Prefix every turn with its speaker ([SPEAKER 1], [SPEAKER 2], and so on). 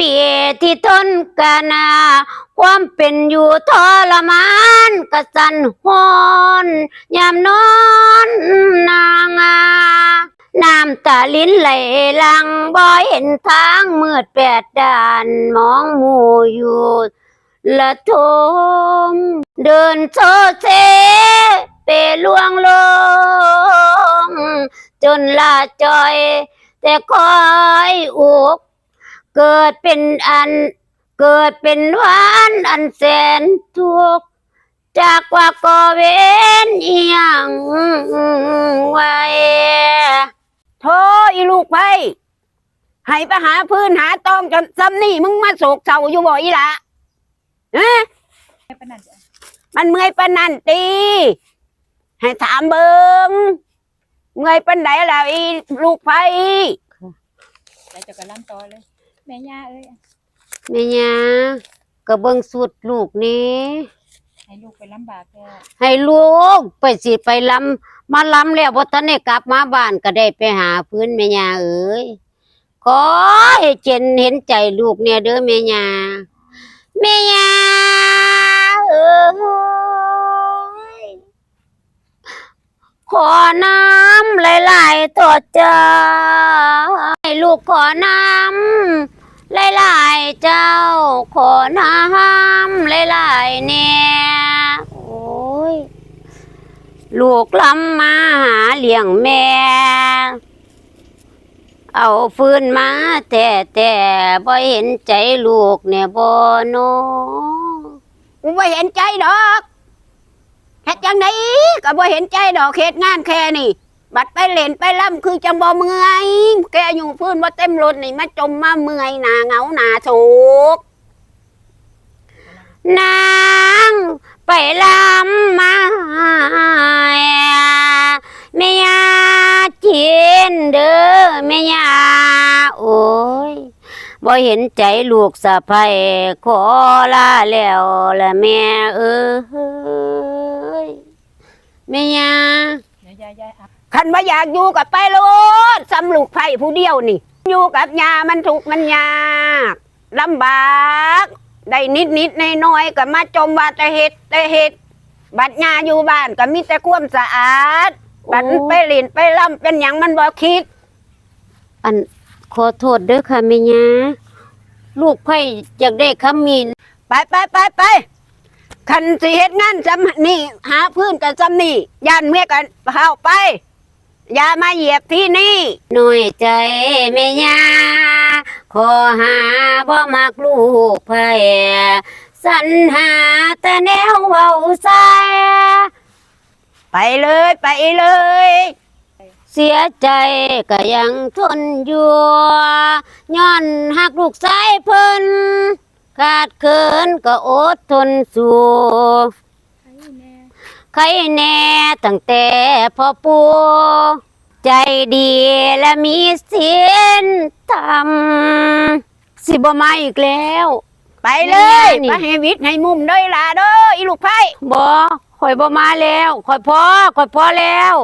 [SPEAKER 1] ที่ทนกันนาความเป็นอยู่ทรมานกระสันหอนยามนอนนางาน้ำตาลิ้นไหลลังบ่เห็นทางมืดแปดด้านมองหมู่อยู่ละทมเดินโซเซเปลวงลง จนลาจอย แต่คอยอุก เกิดเป็นอัน เกิดเป็นวานอันแสนทุกข์จากว่าก่อเวนเอียงไว้
[SPEAKER 2] โทอีลูกไปให้ไปหาพื้นหาตองจนซ้ำนี่มึงมาโศกเศร้าอยู่บ่อีละเอ๊ะมันเมื่อยปนนั่นตีให้ถามเบิงเมื่อยปานไหนแล้วอีลูกไป
[SPEAKER 3] ไปจะกระลำต่อเลย แม่ย่าเอ้ย
[SPEAKER 1] แม่ยากระเบิงสุดลูกนี้
[SPEAKER 3] ให้ลูกไปลำบากแค่
[SPEAKER 1] ให้ลูกไปสิไปลำมาลำแล้วพอท่านได้กลับมาบ้านก็ได้ไปหาพื้นแม่ยาเอ้ยขอให้เจนเห็นใจลูกเนี่ยเด้อแม่ยาแม่ยาเอ้ยขอน้ำหลายๆตัวเจ้าให้ลูกขอน้ำ หลายๆเจ้าขอน้ำหลายๆเนี่ยโอ้ยลูกลำมาหาเลี้ยงแม่ เอาฟืนมาแต่แต่บ่เห็นใจลูกเนี่ยบ่โน
[SPEAKER 2] กูบ่เห็นใจดอกเฮ็ดจังไดก็บ่เห็นใจดอกเฮ็ดงานแค่นี่ บัดไปเล่นไปล่ำคือจังบ่เมื่อยแกอยู่พื้นบ่าเต็มรถนี่มาจมมาเมื่อยหนาเหงาหนาสุก
[SPEAKER 1] นางไปลำมาแม่ยาจินเด้อแม่ยาโอ้ยบ่เห็นใจลูกสะใภ้ขอลาแล้วละแม่เอ้ยแม่ยา
[SPEAKER 3] เมียวยายยายอัพ
[SPEAKER 2] คันว่าอยากอยู่กับไปโลดสำลูกไผ่ผู้เดียวนี่ อยู่กับยามันถูกข์มันยากลำบากได้นิดนิดในน้อยๆก็มาจมว่าแต่เห็ดแต่เห็ดบัดยาอยู่บ้านก็มีแต่ความสะอาดบัดไปเล่นไปล่ำเป็นอย่างมันบ่คิด
[SPEAKER 1] อันขอโทษเด้อค่ะแม่ยาลูกไผ่อยากได้คำมี
[SPEAKER 2] ไปไปไปไปคันสิเฮ็ดงานจำนี่หาพื้นกันจำนี่ย่านเมียกันเข้าไป อย่ามาเหยียบที่นี่
[SPEAKER 1] หน่อยใจแม่ยาขอหาบ่มักลูกไผ่สรรหาแต่แนวเว้าใส่
[SPEAKER 2] ไปเลยไปเลย
[SPEAKER 1] เสียใจก็ยังทนอยู่ย้อนหักลูกสายเพิ่นขาดเคินก็อดทนสู้ ครแน่ตั้งแต่พ่อปูใจดีและมีศีลธรรมสิบ่มาอีกแล้ว
[SPEAKER 2] ไปเลย
[SPEAKER 1] แม่นี่
[SPEAKER 2] ไปให้วิทย์ให้มุมเด้อล่ะเด้ออีลูกไผ่
[SPEAKER 1] บ่ข่อยบ่มาแล้วข่อยพอข่อยพอแล้ว